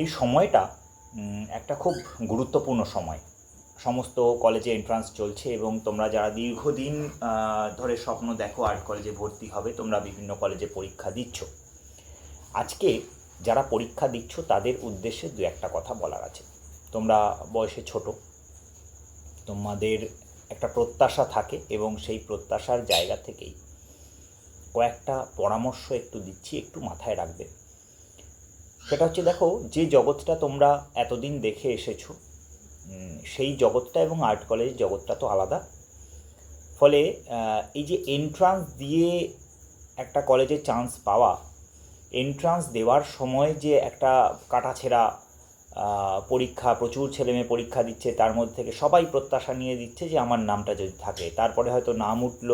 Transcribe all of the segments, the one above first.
এই সময়টা একটা খুব গুরুত্বপূর্ণ সময়। সমস্ত কলেজে এন্ট্রান্স চলছে এবং তোমরা যারা দীর্ঘদিন ধরে স্বপ্ন দেখো আর্ট কলেজে ভর্তি হবে, তোমরা বিভিন্ন কলেজে পরীক্ষা দিচ্ছ। আজকে যারা পরীক্ষা দিচ্ছ, তাদের উদ্দেশ্যে দু একটা কথা বলার আছে। তোমরা বয়সে ছোট, তোমাদের একটা প্রত্যাশা থাকে এবং সেই প্রত্যাশার জায়গা থেকেই কয়েকটা পরামর্শ একটু দিচ্ছি, একটু মাথায় রাখবে। সেটা হচ্ছে দেখো, যে জগৎটা তোমরা এতদিন দেখে এসেছ সেই জগৎটা এবং আর্ট কলেজের জগৎটা তো আলাদা। ফলে এই যে এন্ট্রান্স দিয়ে একটা কলেজে চান্স পাওয়া এন্ট্রান্স দেওয়ার সময় যে একটা কাটাছেঁড়া পরীক্ষা, প্রচুর ছেলেমেয়ে পরীক্ষা দিচ্ছে, তার মধ্যে থেকে সবাই প্রত্যাশা নিয়ে দিচ্ছে যে আমার নামটা যদি থাকে। তারপরে হয়তো নাম উঠল,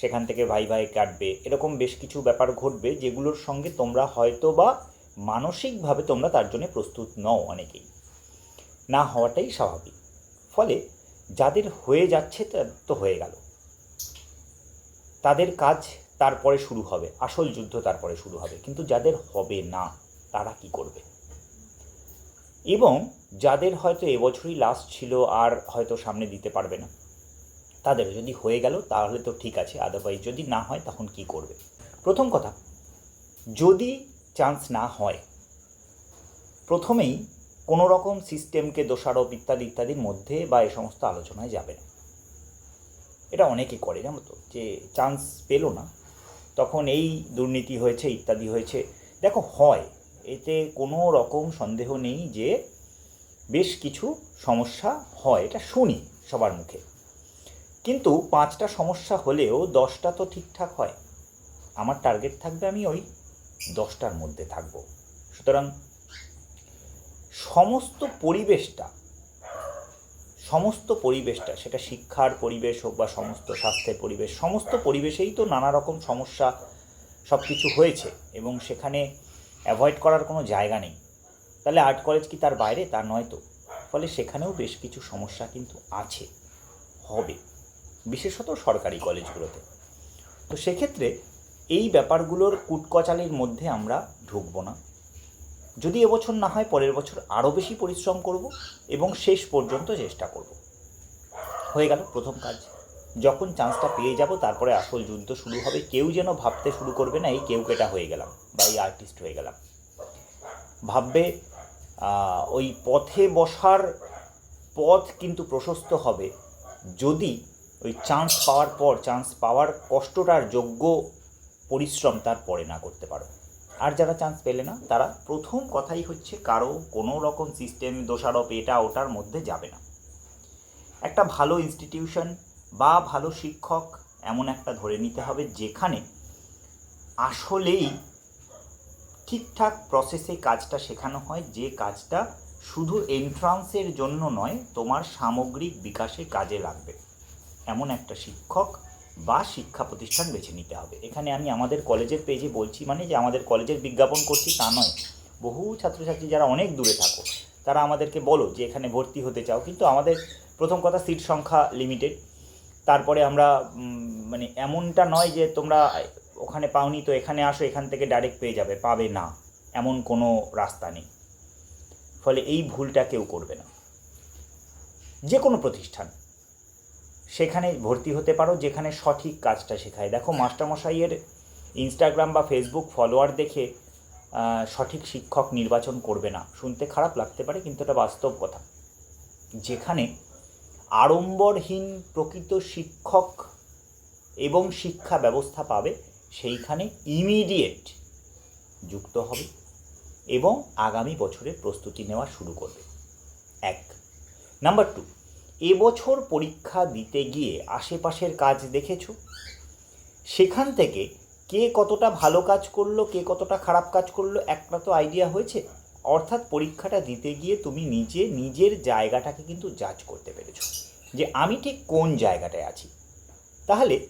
সেখান থেকে ভাই ভাই কাটবে, এরকম বেশ কিছু ব্যাপার ঘটবে, যেগুলোর সঙ্গে তোমরা হয়তো বা মানসিকভাবে তোমরা তার জন্য প্রস্তুত নও অনেকেই। না হওয়াটাই স্বাভাবিক। ফলে যাদের হয়ে যাচ্ছে তা- হয়ে গেল। তাদের কাজ তারপরে শুরু হবে, আসল যুদ্ধ তারপরে শুরু হবে। কিন্তু যাদের হবে না, তারা কি করবে? এবং যাদের হয়তো এবছরই লাস্ট ছিল আর হয়তো সামনে দিতে পারবে না তাদের যদি হয়ে গেল, তাহলে তো ঠিক আছে আদারওয়াইজ যদি না হয়, তখন কি করবে? প্রথম কথা, যদি চান্স না হয়। প্রথমেই কোনো রকম সিস্টেমকে দোষারোপ ইত্যাদি ইত্যাদির মধ্যে বা এ সমস্ত আলোচনায় যাবে না। এটা অনেকে করে, জানো তো, যে চান্স পেল না, তখন এই দুর্নীতি হয়েছে, ইত্যাদি হয়েছে। দেখো, হয়, এতে কোনো রকম সন্দেহ নেই যে বেশ কিছু সমস্যা হয়, এটা শুনি সবার মুখে। কিন্তু পাঁচটা সমস্যা হলেও দশটা তো ঠিকঠাক হয়। আমার টার্গেট থাকবে আমি ওই দশটার মধ্যে থাকব। সুতরাং সমস্ত পরিবেশটা সমস্ত পরিবেশটা, সেটা শিক্ষার পরিবেশ হোক বা সমস্ত স্বাস্থ্যের পরিবেশ, সমস্ত পরিবেশেই তো নানা রকম সমস্যা সব কিছু হয়েছে এবং সেখানে অ্যাভয়েড করার কোনো জায়গা নেই। তাহলে আর্ট কলেজ কি তার বাইরে? তা নয় তো। ফলে সেখানেও বেশ কিছু সমস্যা কিন্তু আছে, হবে, বিশেষত সরকারি কলেজগুলোতে। তো সেক্ষেত্রে এই ব্যাপারগুলোর কুটকচালির মধ্যে আমরা ঢুকবো না। যদি এবছর না হয়, পরের বছর আরও বেশি পরিশ্রম করব এবং শেষ পর্যন্ত চেষ্টা করব। হয়ে গেল প্রথম কাজ। যখন চান্সটা পেয়ে যাব, তারপরে আসল যুদ্ধ শুরু হবে। কেউ যেন ভাবতে শুরু করবে না, এই কেউ কেটা হয়ে গেলাম বা এই আর্টিস্ট হয়ে গেলাম। ভাববে ওই পথে বসার পথ কিন্তু প্রশস্ত হবে। যদি ওই চান্স পাওয়ার পর চান্স পাওয়ার কষ্টটার যোগ্য পরিশ্রম তার পরে না করতে পারো। আর যারা চান্স পেলে না, তারা প্রথম কথাই হচ্ছে কারও কোনো রকম সিস্টেম দোষারোপ, এটা ওটার মধ্যে যাবে না। একটা ভালো ইনস্টিটিউশন বা ভালো শিক্ষক এমন একটা ধরে নিতে হবে যেখানে আসলেই ঠিকঠাক প্রসেসে কাজটা শেখানো হয়, যে কাজটা শুধু এন্ট্রান্সের জন্য নয়, তোমার সামগ্রিক বিকাশে কাজে লাগবে। এমন একটা শিক্ষক বা শিক্ষা প্রতিষ্ঠান বেছে নিতে হবে। এখানে আমি আমাদের কলেজের পেজে বলছি মানে যে আমাদের কলেজের বিজ্ঞাপন করছি তা নয়। বহু ছাত্রছাত্রী যারা অনেক দূরে থাকো, তারা আমাদেরকে বলো যে এখানে ভর্তি হতে চাও। কিন্তু আমাদের প্রথম কথা সিট সংখ্যা লিমিটেড তারপরে আমরা মানে এমনটা নয় যে তোমরা ওখানে পাওনি তো এখানে আসো, এখান থেকে ডাইরেক্ট পেয়ে যাবে, পাবে না। এমন কোনো রাস্তা নেই। ফলে এই ভুলটা কেউ করবে না। যে কোনো প্রতিষ্ঠান। সেখানে ভর্তি হতে পারো, যেখানে সঠিক কাজটা শেখায়। দেখো, মাস্টারমশাইয়ের ইনস্টাগ্রাম বা ফেসবুক ফলোয়ার দেখে সঠিক শিক্ষক নির্বাচন করবে না। শুনতে খারাপ লাগতে পারে, কিন্তু এটা বাস্তব কথা। যেখানে আড়ম্বরহীন প্রকৃত শিক্ষক এবং শিক্ষা ব্যবস্থা পাবে, সেইখানে ইমিডিয়েট যুক্ত হবে এবং আগামী বছরে প্রস্তুতি নেওয়া শুরু করবে। এক। নাম্বার টু এবছর পরীক্ষা দিতে গিয়ে আশেপাশের কাজ দেখেছ? সেখান থেকে কে কতটা ভালো কাজ করল, কে কতটা খারাপ কাজ করল, একটা তো আইডিয়া হয়েছে। অর্থাৎ পরীক্ষাটা দিতে গিয়ে তুমি নিজে, নিজের জায়গাটাকে কিন্তু জাজ করতে পেরেছ যে আমি ঠিক কোন জায়গাটায় আছি। তাহলে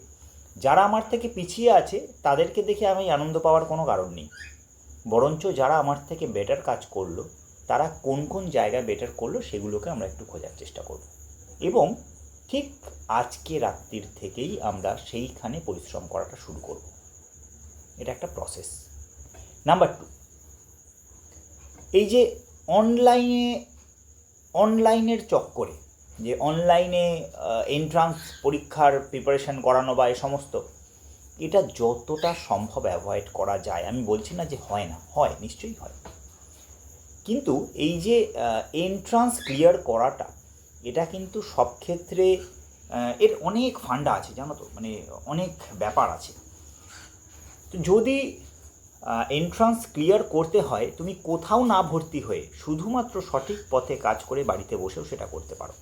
যারা আমার থেকে পিছিয়ে আছে, তাদেরকে দেখে আমি আনন্দ পাওয়ার কোনো কারণ নেই। বরঞ্চ যারা আমার থেকে বেটার কাজ করল, তারা কোন কোন জায়গায় বেটার করল, সেগুলোকে আমরা একটু খোঁজার চেষ্টা করব। এবং ঠিক আজকে রাত্রির থেকেই আমরা সেইখানে পরিশ্রম করাটা শুরু করব। এটা একটা প্রসেস নাম্বার টু এই যে অনলাইনে অনলাইনের চক্করে, যে অনলাইনে এন্ট্রান্স পরীক্ষার প্রিপারেশন করানো বা এ সমস্ত, এটা যতটা সম্ভব অ্যাভয়েড করা যায়। আমি বলছি না যে হয় না, হয়, নিশ্চয়ই হয়। কিন্তু এই যে এন্ট্রান্স ক্লিয়ার করাটা এটা কিন্তু সব ক্ষেত্রে এর অনেক ফান্ডা আছে, জানো তো মানে অনেক ব্যাপার আছে। তো যদি এন্ট্রান্স ক্লিয়ার করতে হয়, তুমি কোথাও না ভর্তি হয়ে শুধুমাত্র সঠিক পথে কাজ করে বাড়িতে বসেও সেটা করতে পারো।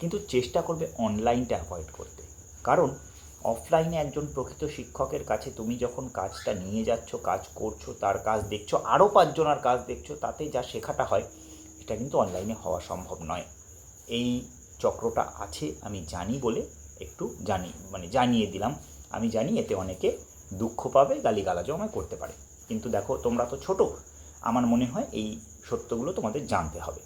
কিন্তু চেষ্টা করবে অনলাইনটা অ্যাভয়েড করতে। কারণ অফলাইনে একজন প্রকৃত শিক্ষকের কাছে তুমি যখন কাজটা নিয়ে যাচ্ছ, কাজ করছ, তার কাজ দেখছ আরও পাঁচজনার কাজ দেখছ, তাতে যা শেখাটা হয়, এটা কিন্তু অনলাইনে হওয়া সম্ভব নয়। এই চক্রটা আছে, আমি জানি বলে একটু জানি মানে জানিয়ে দিলাম। আমি জানি এতে অনেকে দুঃখ পাবে, গালিগালাজও আমায় করতে পারে। কিন্তু দেখো, তোমরা তো ছোট। আমার মনে হয় এই সত্যগুলো তোমাদের জানতে হবে।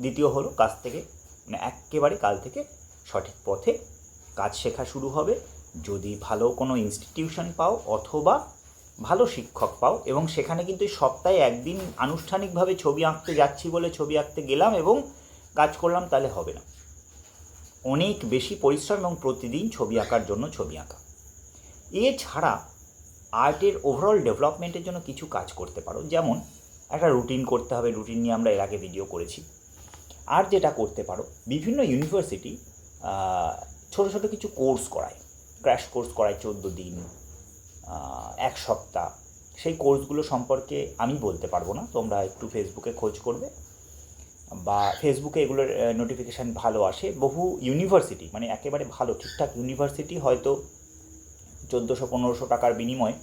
দ্বিতীয় হলো কাজ থেকে মানে একেবারে কাল থেকে সঠিক পথে কাজ শেখা শুরু হবে। যদি ভালো কোনো ইনস্টিটিউশন পাও অথবা ভালো শিক্ষক পাও, এবং সেখানে কিন্তু সপ্তাহে একদিন আনুষ্ঠানিকভাবে ছবি আঁকতে যাচ্ছি বলে ছবি আঁকতে গেলাম এবং কাজ করলাম, তাহলে হবে না। অনেক বেশি পরিশ্রম এবং প্রতিদিন ছবি আঁকার জন্য ছবি আঁকা। এছাড়া আর্টের ওভারঅল ডেভেলপমেন্টের জন্য কিছু কাজ করতে পারো। যেমন, একটা রুটিন করতে হবে। রুটিন নিয়ে আমরা এর আগে ভিডিও করেছি। আর যেটা করতে পারো, বিভিন্ন ইউনিভার্সিটি ছোটো ছোটো কিছু কোর্স করায়। ক্র্যাশ কোর্স করায় চোদ্দ দিন এক সপ্তাহ। সেই কোর্সগুলো সম্পর্কে আমি বলতে পারব না। তোমরা একটু ফেসবুকে খোঁজ করবে। বা ফেসবুকে এগুলোর নোটিফিকেশান ভালো আসে। বহু ইউনিভার্সিটি মানে একেবারে ভালো, ঠিকঠাক ইউনিভার্সিটি হয়তো চোদ্দোশো, পনেরোশো টাকার বিনিময়ে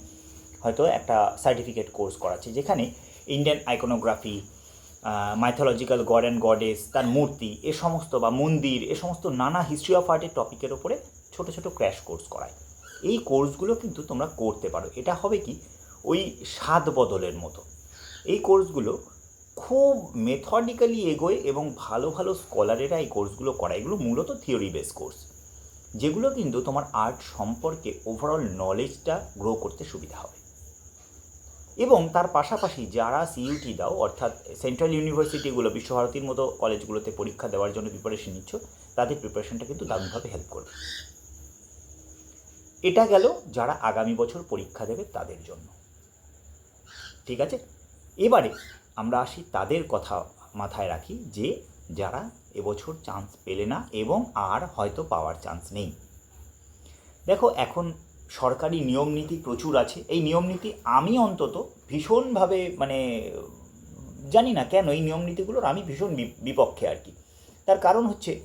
হয়তো একটা সার্টিফিকেট কোর্স করাচ্ছে, যেখানে Indian iconography mythological god and goddess তার মূর্তি, এ সমস্ত বা মন্দির, এ সমস্ত নানা হিস্ট্রি অফ আর্টের টপিকের ওপরে ছোট ছোট ক্র্যাশ কোর্স করায়। এই কোর্সগুলো কিন্তু তোমরা করতে পারো। এটা হবে কি? ওই স্বাদ বদলের মতো। এই কোর্সগুলো খুব মেথডিক্যালি এগোয় এবং ভালো ভালো স্কলারেরা এই কোর্সগুলো করায়। এগুলো মূলত থিওরি বেস কোর্স যেগুলো কিন্তু তোমার আর্ট সম্পর্কে ওভারঅল নলেজটা গ্রো করতে সুবিধা হবে। এবং তার পাশাপাশি যারা সিইউটি দাও, অর্থাৎ সেন্ট্রাল ইউনিভার্সিটিগুলো বিশ্বভারতীর মতো কলেজগুলোতে পরীক্ষা দেওয়ার জন্য প্রিপারেশন নিচ্ছ, তাদের প্রিপারেশনটা কিন্তু দারুণভাবে হেল্প করবে। এটা গেল যারা আগামী বছর পরীক্ষা দেবে তাদের জন্য। ঠিক আছে? এবারে আমরা আসি তাদের কথা মাথায় রাখি যে যারা এবছর চান্স পেলে না এবং আর হয়তো পাওয়ার চান্স নেই। দেখো, এখন সরকারি নিয়ম নীতি প্রচুর আছে। এই নিয়ম নীতি আমি অন্তত ভীষণভাবে মানে জানি না কেন এই নিয়ম নীতিগুলোর আমি ভীষণ বিপক্ষে আর কি। তার কারণ হচ্ছে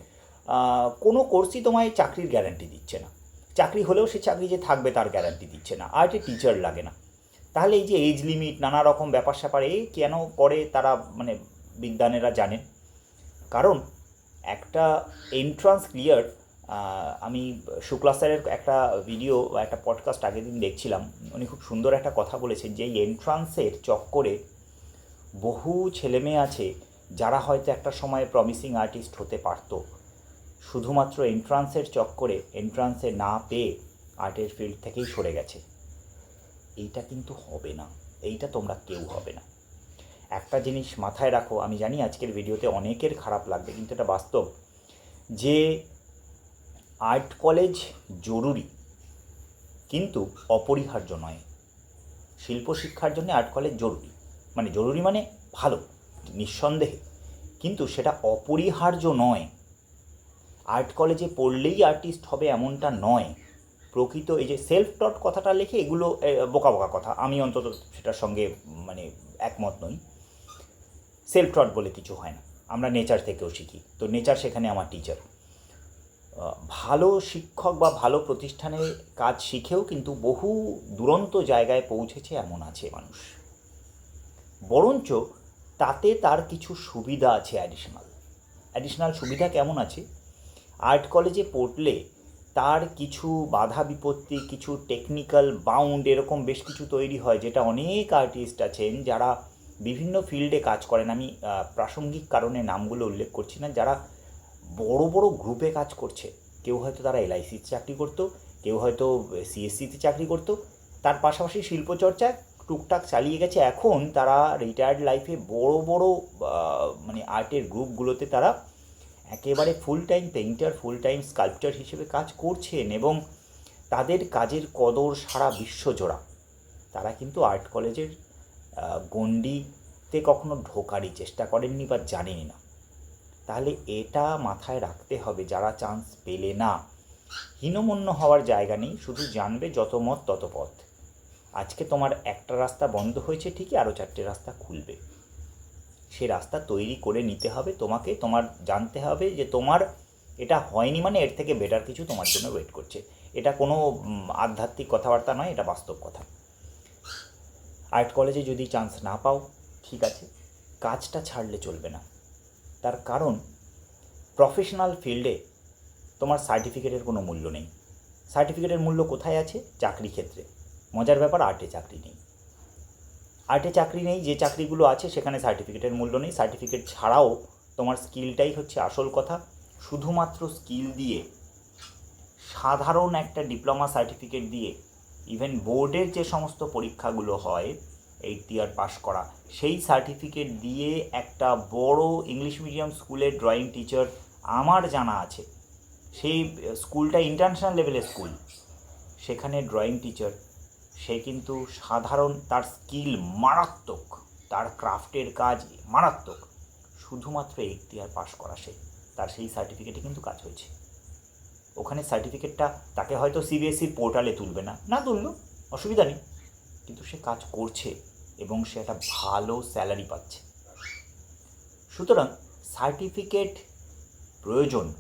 কোনো কোর্সই তোমায় চাকরির গ্যারান্টি দিচ্ছে না। চাকরি হলেও সে চাকরি যে থাকবে তার গ্যারান্টি দিচ্ছে না। আর্টে টিচার লাগে না। তাহলে এই যে এজ লিমিট নানা রকম ব্যাপার স্যাপার, এই কেন করে তারা মানে বিজ্ঞানীরা জানেন? কারণ একটা এন্ট্রান্স ক্লিয়ার আমি শুক্লা স্যারের একটা ভিডিও বা একটা পডকাস্ট আগের দিন দেখছিলাম। উনি খুব সুন্দর একটা কথা বলেছেন যে এই এন্ট্রান্সের চক্করে বহু ছেলেমেয়ে আছে যারা হয়তো একটা সময়ে প্রমিসিং আর্টিস্ট হতে পারতো। শুধুমাত্র এন্ট্রান্সের চক্করে এন্ট্রান্সে না পেয়ে আর্টের ফিল্ড থেকেই সরে গেছে। এইটা কিন্তু হবে না, এইটা তোমরা কেউ হবে না। একটা জিনিস মাথায় রাখো, আমি জানি আজকের ভিডিওতে অনেকের খারাপ লাগবে, কিন্তু এটা বাস্তব। যে আর্ট কলেজ জরুরি, কিন্তু অপরিহার্য নয়। শিল্প শিক্ষার জন্য আর্ট কলেজ জরুরি। মানে জরুরি মানে ভালো, নিঃসন্দেহে। কিন্তু সেটা অপরিহার্য নয়। আর্ট কলেজে পড়লেই আর্টিস্ট হবে এমনটা নয়। প্রকৃত এই যে সেলফ টট কথাটা লেখে এগুলো বোকা বোকা কথা। আমি অন্তত সেটার সঙ্গে মানে একমত নই। সেলফ টট বলে কিছু হয় না। আমরা নেচার থেকেও শিখি। তো নেচার সেখানে আমার টিচার ভালো শিক্ষক বা ভালো প্রতিষ্ঠানে কাজ শিখেও কিন্তু বহু দুরন্ত জায়গায় পৌঁছেছে এমন আছে মানুষ। বরঞ্চ তাতে তার কিছু সুবিধা আছে অ্যাডিশনাল অ্যাডিশনাল সুবিধা কেমন আছে? আর্ট কলেজে পড়লে তার কিছু বাধা বিপত্তি, কিছু টেকনিক্যাল বাউন্ড এরকম বেশ কিছু তৈরি হয়, যেটা অনেক আর্টিস্ট আছেন যারা বিভিন্ন ফিল্ডে কাজ করেন। আমি প্রাসঙ্গিক কারণে নামগুলো উল্লেখ করছি না, যারা বড় বড় গ্রুপে কাজ করছে। কেউ হয়তো তারা এলআইসিতে চাকরি করতো, কেউ হয়তো সিএসসিতে চাকরি করতো, তার পাশাপাশি শিল্পচর্চায় টুকটাক চালিয়ে গেছে। এখন তারা রিটায়ার্ড লাইফে বড় বড় মানে আর্টের গ্রুপগুলোতে তারা একেবারে full time painter full time sculpture হিসেবে কাজ করছেন এবং তাদের কাজের কদর সারা বিশ্ব জোড়া। তারা কিন্তু আর্ট কলেজের গণ্ডিতে কখনো ঢোকারই চেষ্টা করেননি বা জানেনই না। তাহলে এটা মাথায় রাখতে হবে, যারা চান্স পেলে না। হীনমন্য হওয়ার জায়গা নেই, শুধু জানবে যত মত তত পথ। আজকে তোমার একটা রাস্তা বন্ধ হয়েছে ঠিকই আরও চারটে রাস্তা খুলবে। সে রাস্তা তৈরি করে নিতে হবে। তোমাকে তোমার জানতে হবে যে তোমার এটা হয়নি মানে এর থেকে বেটার কিছু তোমার জন্য ওয়েট করছে। এটা কোনো আধ্যাত্মিক কথাবার্তা নয়, এটা বাস্তব কথা। আর্ট কলেজে যদি চান্স না পাও, ঠিক আছে, কাজটা ছাড়লে চলবে না। তার কারণ প্রফেশনাল ফিল্ডে তোমার সার্টিফিকেটের কোনো মূল্য নেই। সার্টিফিকেটের মূল্য কোথায় আছে? চাকরি ক্ষেত্রে। মজার ব্যাপার আর্টে চাকরি নেই। আর্টে চাকরি নেই, যে চাকরিগুলো আছে সেখানে সার্টিফিকেটের মূল্য নেই। সার্টিফিকেট ছাড়াও তোমার স্কিলটাই হচ্ছে আসল কথা। শুধুমাত্র স্কিল দিয়ে, সাধারণ একটা ডিপ্লোমা সার্টিফিকেট দিয়ে ইভেন বোর্ডের যে সমস্ত পরীক্ষাগুলো হয় এইট ইয়ার পাস করা, সেই সার্টিফিকেট দিয়ে একটা বড় ইংলিশ মিডিয়াম স্কুলের ড্রয়িং টিচার আমার জানা আছে। সেই স্কুলটা ইন্টারন্যাশনাল লেভেলের স্কুল সেখানে ড্রয়িং টিচার সে কিন্তু সাধারণ তার স্কিল মারাত্মক, তার ক্রাফটের কাজ মারাত্মক। শুধুমাত্র এইট ইয়ার পাস করা সে, তার সেই সার্টিফিকেটে কিন্তু কাজ হয়েছে। ওখানে সার্টিফিকেটটা তাকে হয়তো সিবিএসসির পোর্টালে তুলবে না। না তুললো, অসুবিধা নেই। কিন্তু সে কাজ করছে এবং সে একটা ভালো স্যালারি পাচ্ছে। সুতরাং সার্টিফিকেট প্রয়োজন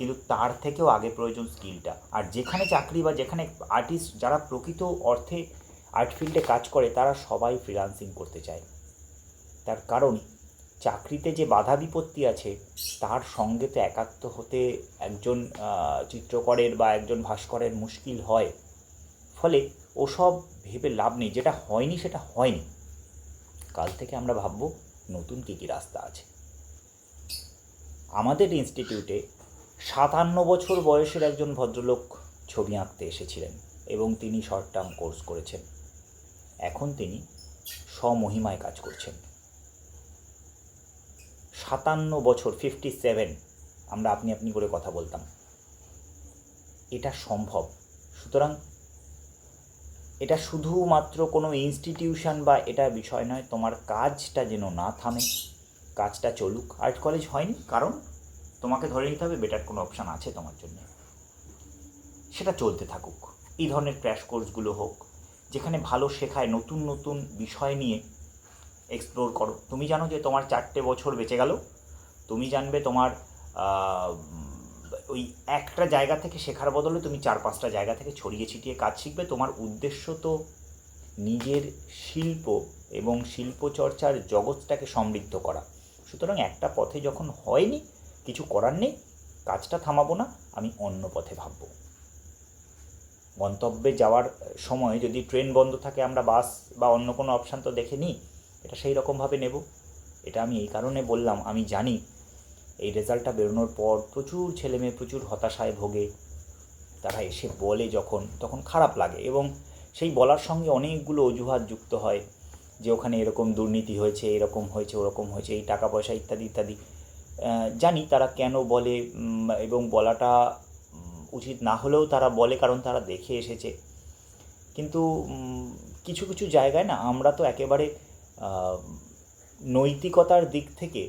কিন্তু তার থেকেও আগে প্রয়োজন স্কিলটা। আর যেখানে চাকরি বা যেখানে আর্টিস্ট যারা প্রকৃত অর্থে আর্ট ফিল্ডে কাজ করে, তারা সবাই ফ্রিলান্সিং করতে চায়। তার কারণ, চাকরিতে যে বাধা বিপত্তি আছে, তার সঙ্গে তো একাত্ম হতে একজন চিত্রকরের বা একজন ভাস্করের মুশকিল হয়। ফলে ওসব ভেবে লাভ নেই। যেটা হয়নি, সেটা হয়নি। কাল থেকে আমরা ভাববো, নতুন কী কী রাস্তা আছে। আমাদের ইনস্টিটিউটে সাতান্ন বছর বয়সের একজন ভদ্রলোক ছবি আঁকতে এসেছিলেন এবং তিনি শর্ট টার্ম কোর্স করেছেন। এখন তিনি স্বমহিমায় কাজ করছেন। সাতান্ন বছর ফিফটি সেভেন আমরা আপনি আপনি করে কথা বলতাম। এটা সম্ভব। সুতরাং এটা শুধুমাত্র কোনো ইনস্টিটিউশন বা এটা বিষয় নয়, তোমার কাজটা যেন না থামে, কাজটা চলুক। আর্ট কলেজ হয়নি, কারণ তোমাকে ধরে নিতে হবে বেটার কোনো অপশান আছে তোমার জন্য। সেটা চলতে থাকুক। এই ধরনের ক্র্যাশ কোর্সগুলো হোক, যেখানে ভালো শেখায়, নতুন নতুন বিষয় নিয়ে এক্সপ্লোর করো। তুমি জানো যে তোমার চারটে বছর বেঁচে গেল। তুমি জানবে তোমার ওই একটা জায়গা থেকে শেখার বদলে তুমি চার পাঁচটা জায়গা থেকে ছড়িয়ে ছিটিয়ে কাজ শিখবে। তোমার উদ্দেশ্য তো নিজের শিল্প এবং শিল্পচর্চার জগৎটাকে সমৃদ্ধ করা। সুতরাং একটা পথে যখন হয়নি কিছু করার নেই, কাজটা থামাবো না, আমি অন্য পথে ভাববো। গন্তব্যে যাওয়ার সময় যদি ট্রেন বন্ধ থাকে, আমরা বাস বা অন্য কোনো অপশান তো দেখে নিই, এটা সেই রকমভাবে নেব। এটা আমি এই কারণে বললাম, আমি জানি এই রেজাল্টটা বেরোনোর পর প্রচুর ছেলেমেয়ে প্রচুর হতাশায় ভোগে। তারা এসে বলে যখন, তখন খারাপ লাগে এবং সেই বলার সঙ্গে অনেকগুলো অজুহাত যুক্ত হয় যে, ওখানে এরকম দুর্নীতি হয়েছে, এরকম হয়েছে, ওরকম হয়েছে, এই টাকা পয়সা ইত্যাদি ইত্যাদি। জানি তারা কেন বলে এবং বলাটা উচিত না হলেও তারা বলে কারণ তারা দেখে এসেছে। কিন্তু কিছু কিছু জায়গায় না আমরা তো একেবারে নৈতিকতার দিক থেকে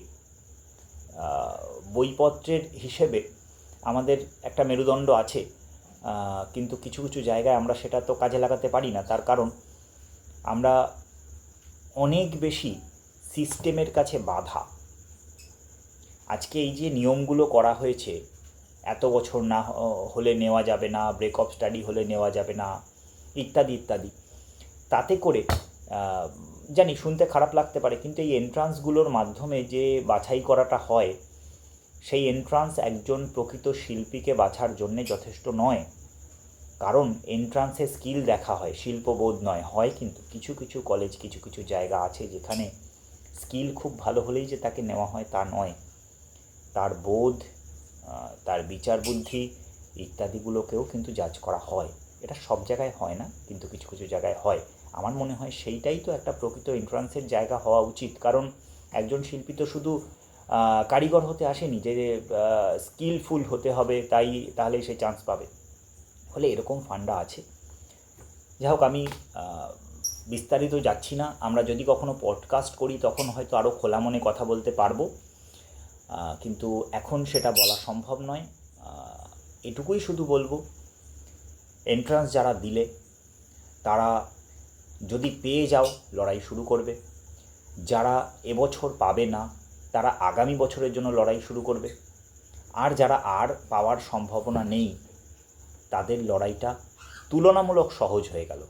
বইপত্রের হিসেবে আমাদের একটা মেরুদণ্ড আছে। কিন্তু কিছু কিছু জায়গায় আমরা সেটা তো কাজে লাগাতে পারি না। তার কারণ, আমরা অনেক বেশি সিস্টেমের কাছে বাধা। আজকে এই যে নিয়মগুলো করা হয়েছে, এত বছর না হলে নেওয়া যাবে না ব্রেকআপ স্টাডি হলে নেওয়া যাবে না, ইত্যাদি ইত্যাদি। তাতে করে জানি শুনতে খারাপ লাগতে পারে, কিন্তু এই এন্ট্রান্সগুলোর মাধ্যমে যে বাছাই করাটা হয়, সেই এন্ট্রান্স একজন প্রকৃত শিল্পীকে বাছার জন্যে যথেষ্ট নয়। কারণ এন্ট্রান্সে স্কিল দেখা হয়, শিল্পবোধ নয়, হয় কিন্তু কিছু কিছু কলেজ কিছু কিছু জায়গা আছে যেখানে স্কিল খুব ভালো হলেই যে তাকে নেওয়া হয় তা নয়। তার বোধ তার বিচার বুদ্ধি ইত্যাদিগুলোকেও কিন্তু জাজ করা হয়। এটা সব জায়গায় হয় না, কিন্তু কিছু কিছু জায়গায় হয়। আমার মনে হয় সেইটাই তো একটা প্রকৃত এন্ট্রান্সের জায়গা হওয়া উচিত। কারণ একজন শিল্পী তো শুধু কারিগর হতে আসেনি যে স্কিলফুল হতে হবে, তাই তাহলে সে চান্স পাবে। ফলে এরকম ফান্ডা আছে। যাই হোক, আমি বিস্তারিত যাচ্ছি না। আমরা যদি কখনো পডকাস্ট করি, তখন হয়তো আরও খোলা মনে কথা বলতে পারব। কিন্তু এখন সেটা বলা সম্ভব নয়। এটুকুই শুধু বলব এন্ট্রান্স যারা দিলে, তারা যদি পেয়ে যাও, লড়াই শুরু করবে। যারা এবছর পাবে না, তারা আগামী বছরের জন্য লড়াই শুরু করবে। আর যারা আর পাওয়ার সম্ভাবনা নেই, তাদের লড়াইটা তুলনামূলক সহজ হয়ে গেল।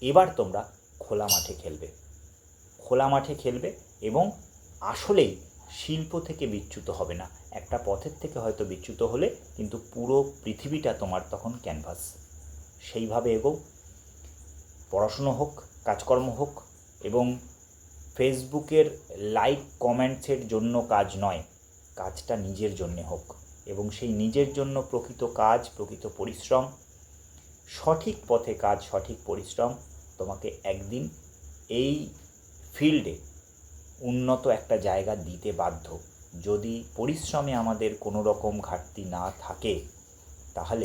এবার তোমরা খোলা মাঠে খেলবে। খোলা মাঠে খেলবে এবং আসলেই শিল্প থেকে বিচ্যুত হবে না। একটা পথের থেকে হয়তো বিচ্যুত হলে কিন্তু পুরো পৃথিবীটা তোমার তখন ক্যানভাস। সেইভাবে এগো পড়াশুনো হোক, কাজকর্ম হোক এবং ফেসবুকের লাইক কমেন্টসের জন্য কাজ নয়, কাজটা নিজের জন্যে হোক এবং সেই নিজের জন্য প্রকৃত কাজ, প্রকৃত পরিশ্রম, সঠিক পথে কাজ, সঠিক পরিশ্রম তোমাকে একদিন এই ফিল্ডে উন্নত একটা জায়গা দিতে বাধ্য। যদি পরিশ্রমে আমাদের কোনো রকম ঘাটতি না থাকে, তাহলে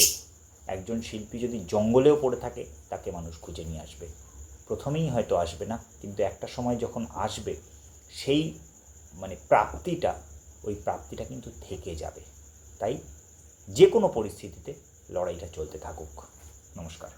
একজন শিল্পী যদি জঙ্গলেও পড়ে থাকে, তাকে মানুষ খুঁজে নিয়ে আসবে। প্রথমেই হয়তো আসবে না, কিন্তু একটা সময় যখন আসবে, সেই মানে প্রাপ্তিটা, ওই প্রাপ্তিটা কিন্তু থেকে যাবে। তাই যে কোনো পরিস্থিতিতে লড়াইটা চলতে থাকুক। নমস্কার।